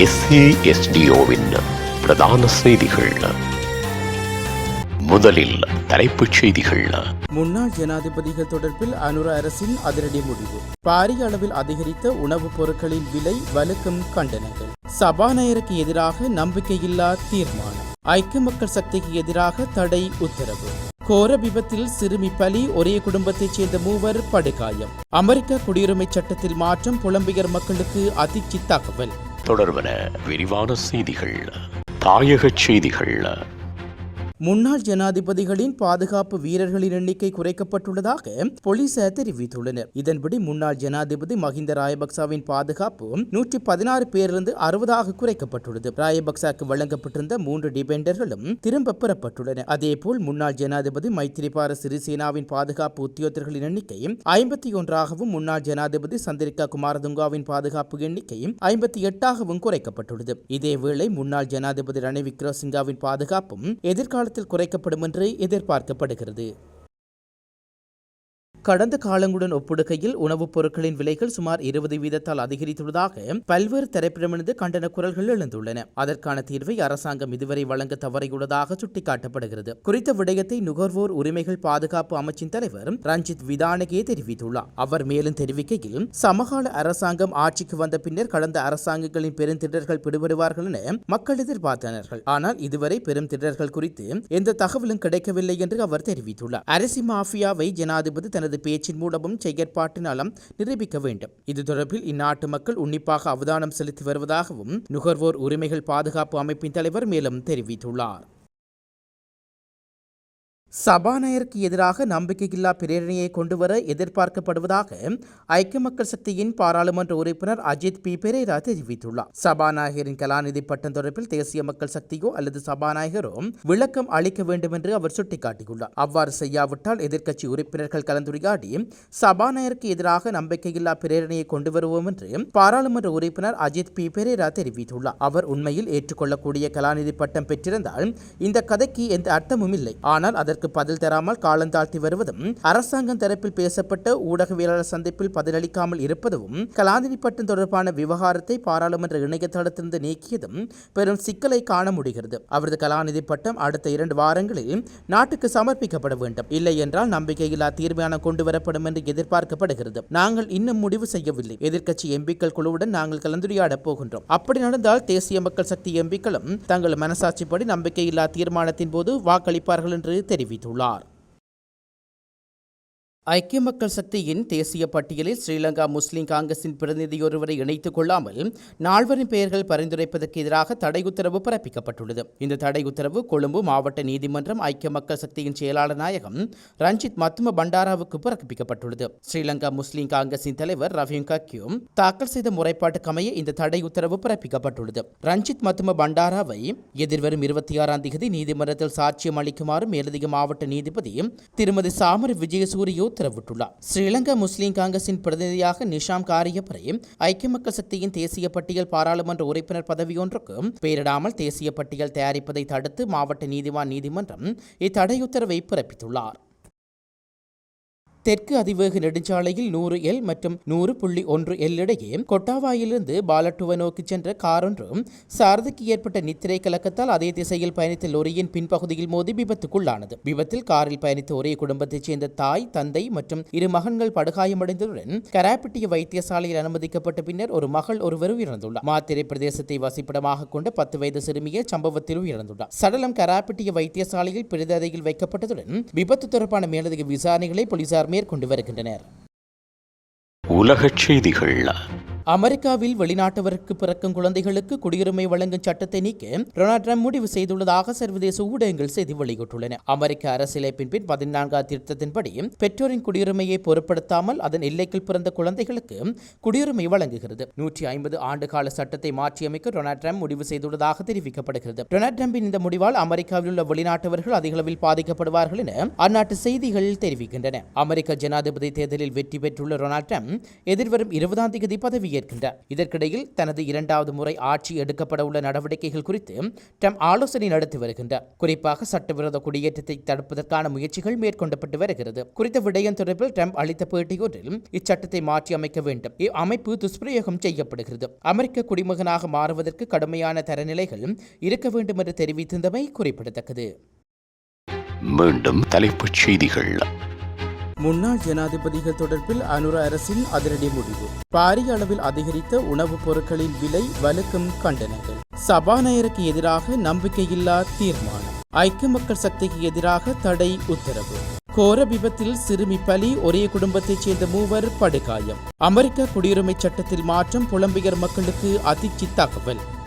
எஸ்ஏஎஸ்டிஓவின் பிரதான செய்திகள். முதலில் தலைப்புச் செய்திகள். முன்னாள் ஜனாதிபதிகள் தொடர்பில் அனுர அரசின் அதிரடி முடிவு. பாரிய அளவில் அதிகரித்த உணவுப் பொருட்களின் விலை வலுக்கும் கண்டனங்கள். சபாநாயகருக்கு எதிராக நம்பிக்கையில்லா தீர்மானம். ஐக்கிய மக்கள் சக்திக்கு எதிராக தடை உத்தரவு. கோர விபத்தில் சிறுமி பலி ஒரே குடும்பத்தைச் சேர்ந்த மூவர் படுகாயம். அமெரிக்க குடியுரிமை சட்டத்தில் மாற்றம் புலம்பெயர் மக்களுக்கு அதிர்ச்சி தகவல். தொடர்பன விரிவான செய்திகள். தாயகச் செய்திகள். முன்னாள் ஜனாதிபதிகளின் பாதுகாப்பு வீரர்களின் எண்ணிக்கை குறைக்கப்பட்டுள்ளதாக போலீசார் தெரிவித்துள்ளனர். இதன்படி முன்னாள் ஜனாதிபதி மஹிந்த ராயபக்சாவின் பாதுகாப்பு நூற்றி பதினாறு பேரிலிருந்து அறுபதாக குறைக்கப்பட்டுள்ளது. ராயபக்சாக்கு வழங்கப்பட்டிருந்த மூன்று டிபெண்டர்களும் திரும்ப பெறப்பட்டுள்ளன. அதேபோல் முன்னாள் ஜனாதிபதி மைத்திரிபால சிறிசேனாவின் பாதுகாப்பு உத்தியோகர்களின் எண்ணிக்கை ஐம்பத்தி ஒன்றாகவும் முன்னாள் ஜனாதிபதி சந்திரிகா குமாரதுங்காவின் பாதுகாப்பு எண்ணிக்கை ஐம்பத்தி எட்டாகவும் குறைக்கப்பட்டுள்ளது. இதேவேளை முன்னாள் ஜனாதிபதி ரணில் விக்ரமசிங்காவின் பாதுகாப்பும் எதிர்கால வாரத்தில் குறைக்கப்படும் என்று எதிர்பார்க்கப்படுகிறது. கடந்த காலங்களுடன் ஒப்பிடுகையில் உணவுப் பொருட்களின் விலைகள் சுமார் இருபது வீதத்தால் அதிகரித்துள்ளதாக பல்வேறு தரப்பிடமிருந்து கண்டன குரல்கள் எழுந்துள்ளன. அதற்கான தீர்வை அரசாங்கம் இதுவரை வழங்க தவறியுள்ளதாக சுட்டிக்காட்டப்படுகிறது. குறித்த விடயத்தை நுகர்வோர் உரிமைகள் பாதுகாப்பு அமைச்சின் தலைவர் ரஞ்சித் விதானகே தெரிவித்துள்ளார். அவர் மேலும் தெரிவிக்கையில் சமகால அரசாங்கம் ஆட்சிக்கு வந்த பின்னர் கடந்த அரசாங்கங்களின் பெருந்திடர்கள் பிடிபடுவார்கள் என மக்கள் எதிர்பார்த்தனர்கள். ஆனால் இதுவரை பெரும் திடர்கள் குறித்து எந்த தகவலும் கிடைக்கவில்லை என்று அவர் தெரிவித்துள்ளார். அரசி மாஃபியாவை ஜனாதிபதி தனது பேச்சின் மூலமும் செயற்பாட்டினாலும் நிரூபிக்க வேண்டும். இது தொடர்பில் இந்நாட்டு மக்கள் உன்னிப்பாக அவதானம் செலுத்தி வருவதாகவும் நுகர்வோர் உரிமைகள் பாதுகாப்பு அமைப்பின் தலைவர் மேலும் தெரிவித்துள்ளார். சபாநாயகருக்கு எதிராக நம்பிக்கையில்லா பிரேரணையை கொண்டுவர எதிர்பார்க்கப்படுவதாக ஐக்கிய மக்கள் சக்தியின் பாராளுமன்ற உறுப்பினர் அஜித் பி. பெரேரா தெரிவித்துள்ளார். சபாநாயகரின் கலாநிதி பட்டம் தொடர்பில் தேசிய மக்கள் சக்தியோ அல்லது சபாநாயகரோ விளக்கம் அளிக்க வேண்டும் என்று அவர் சுட்டிக்காட்டியுள்ளார். அவ்வாறு செய்யாவிட்டால் எதிர்க்கட்சி உறுப்பினர்கள் கலந்துரையாடி சபாநாயகருக்கு எதிராக நம்பிக்கையில்லா பிரேரணையை கொண்டு வருவோம் என்று பாராளுமன்ற உறுப்பினர் அஜித் பி. பெரேரா தெரிவித்துள்ளார். அவர் உண்மையில் ஏற்றுக்கொள்ளக்கூடிய கலாநிதி பட்டம் பெற்றிருந்தால் இந்த கதைக்கு எந்த அர்த்தமும் இல்லை. ஆனால் அதற்கு அதற்கு பதில் தராமல் காலந்தாழ்த்தி வருவதும் அரசாங்கம் தரப்பில் பேசப்பட்ட ஊடகவியலாளர் சந்திப்பில் பதிலளிக்காமல் இருப்பதும் கலாநிதி பட்டம் தொடர்பான விவகாரத்தை பாராளுமன்ற இணையதளத்திலிருந்து நீக்கியதும் பெரும் சிக்கலை காண முடிகிறது. அவரது கலாநிதி பட்டம் அடுத்த இரண்டு வாரங்களில் நாட்டுக்கு சமர்ப்பிக்கப்பட வேண்டும். இல்லை என்றால் நம்பிக்கையில்லா தீர்மானம் கொண்டு வரப்படும் என்று எதிர்பார்க்கப்படுகிறது. நாங்கள் இன்னும் முடிவு செய்யவில்லை. எதிர்க்கட்சி எம்பிக்கள் குழுவுடன் நாங்கள் கலந்துரையாடப் போகின்றோம். அப்படி நடந்தால் தேசிய மக்கள் சக்தி எம்பிக்களும் தங்கள் மனசாட்சிப்படி நம்பிக்கையில்லா தீர்மானத்தின் போது வாக்களிப்பார்கள் என்று தெரிவித்தார் தெரிவித்துள்ளார் ஐக்கிய மக்கள் சக்தியின் தேசிய பட்டியலில் ஸ்ரீலங்கா முஸ்லிம் காங்கிரசின் பிரதிநிதியொருவரை இணைத்துக் கொள்ளாமல் நால்வரின் பெயர்கள் பரிந்துரைப்பதற்கு எதிராக தடை உத்தரவு பிறப்பிக்கப்பட்டுள்ளது. இந்த தடை உத்தரவு கொழும்பு மாவட்ட நீதிமன்றம் ஐக்கிய மக்கள் சக்தியின் செயலாளர் நாயகம் ரஞ்சித் மத்தும பண்டாராவுக்கு பிறப்பிக்கப்பட்டுள்ளது. ஸ்ரீலங்கா முஸ்லிம் காங்கிரசின் தலைவர் ரவீம் கக்யூம் தாக்கல் செய்த முறைப்பாட்டுக்கமைய இந்த தடை உத்தரவு பிறப்பிக்கப்பட்டுள்ளது. ரஞ்சித் மத்தும பண்டாராவை எதிர்வரும் இருபத்தி ஆறாம் தேதி நீதிமன்றத்தில் சாட்சியம் அளிக்குமாறு மேலதிக மாவட்ட நீதிபதி திருமதி சாமர் விஜயசூரியோ உத்தரவிட்டுள்ளார். ஸ்ரீலங்கா முஸ்லீம் காங்கிரசின் பிரதிநிதியாக நிஷாம் காரியப்பரையும் ஐக்கிய மக்கள் சக்தியின் தேசிய பட்டியல் பாராளுமன்ற உறுப்பினர் பதவியொன்றுக்கு பெயரிடாமல் தேசிய பட்டியல் தயாரிப்பதை தடுத்து மாவட்ட நீதிவான் நீதிமன்றம் இத்தடை உத்தரவை பிறப்பித்துள்ளார். தெற்கு அதிவேக நெடுஞ்சாலையில் நூறு எல் மற்றும் நூறு புள்ளி ஒன்று எல் இடையே கொட்டாவாயிலிருந்து பாலட்டுவ நோக்கி சென்ற கார் ஒன்றும் சாரதிக்கு ஏற்பட்ட நித்திரை கலக்கத்தால் அதே திசையில் பயணித்த லொரியின் பின்பகுதியில் மோதி விபத்துக்குள்ளானது. விபத்தில் காரில் பயணித்த ஒரே குடும்பத்தைச் சேர்ந்த தாய் தந்தை மற்றும் இரு மகன்கள் படுகாயமடைந்ததுடன் கராப்பிட்டிய வைத்தியசாலையில் அனுமதிக்கப்பட்ட பின்னர் ஒரு மகள் ஒருவர் உயிரிழந்துள்ளார் மாத்திரை பிரதேசத்தை வசிப்பிடமாக கொண்ட பத்து வயது சிறுமியை சம்பவத்தில் உயிரிழந்துள்ளார். சடலம் கராப்பிட்டிய வைத்தியசாலையில் பிரததையில் வைக்கப்பட்டதுடன் விபத்து தொடர்பான மேலதிக விசாரணைகளை போலீசார் மேற்கொண்டு வருகின்றனர். உலகச் செய்திகள் அமெரிக்காவில் வெளிநாட்டவருக்கு பிறக்கும் குழந்தைகளுக்கு குடியுரிமை வழங்கும் சட்டத்தை நீக்க டொனால்ட் ட்ரம்ப் முடிவு செய்துள்ளதாக சர்வதேச ஊடகங்கள் செய்தி வெளியிட்டுள்ளன. அமெரிக்க அரசியலமைப்பின் பின் பதினான்காம் திருத்தத்தின்படி பெற்றோரின் குடியுரிமையை பொருட்படுத்தாமல் அதன் எல்லைக்குள் பிறந்த குழந்தைகளுக்கு குடியுரிமை வழங்குகிறது. நூற்றி ஐம்பது ஆண்டு கால சட்டத்தை மாற்றியமைக்க டொனால்ட் ட்ரம்ப் முடிவு செய்துள்ளதாக தெரிவிக்கப்படுகிறது. டொனால்ட் ட்ரம்பின் இந்த முடிவால் அமெரிக்காவில் உள்ள வெளிநாட்டவர்கள் அதிகளவில் பாதிக்கப்படுவார்கள் என அந்நாட்டு செய்திகள் தெரிவிக்கின்றன. அமெரிக்க ஜனாதிபதி தேர்தலில் வெற்றி பெற்றுள்ள டொனால்ட் ட்ரம்ப் எதிர்வரும் இருபதாம் தேதி பதவி பதவியேற்கின்றார் இதற்கிடையில் தனது இரண்டாவது முறை ஆட்சி எடுக்கப்பட உள்ள நடவடிக்கைகள் குறித்து ட்ரம்ப் ஆலோசனை நடத்தி வருகின்றார். குறிப்பாக சட்டவிரோத குடியேற்றத்தை தடுப்பதற்கான முயற்சிகள் மேற்கொள்ளப்பட்டு வருகிறது. குறித்த விடயம் தொடர்பில் ட்ரம்ப் அளித்த பேட்டியொன்றில் இச்சட்டத்தை மாற்றி அமைக்க வேண்டும். இவ்வமைப்பு துஷ்பிரயோகம் செய்யப்படுகிறது. அமெரிக்க குடிமகனாக மாறுவதற்கு கடுமையான தரநிலைகள் இருக்க வேண்டும் என்று தெரிவித்திருந்தமை குறிப்பிடத்தக்கது. மீண்டும் தலைப்புச் செய்திகள். முன்னாள் ஜனாதிபதிகள் தொடர்பில் அனுர அரசின் அதிரடி முடிவு. பாரிய அளவில் அதிகரித்த உணவுப் பொருட்களின் விலை வலுக்கும் கண்டனங்கள். சபாநாயகருக்கு எதிராக நம்பிக்கையில்லா தீர்மானம். ஐக்கிய மக்கள் சக்திக்கு எதிராக தடை உத்தரவு. கோர விபத்தில் சிறுமி பலி ஒரே குடும்பத்தைச் சேர்ந்த மூவர் படுகாயம். அமெரிக்க குடியுரிமை சட்டத்தில் மாற்றம் புலம்பெயர் மக்களுக்கு அதிர்ச்சி தகவல்.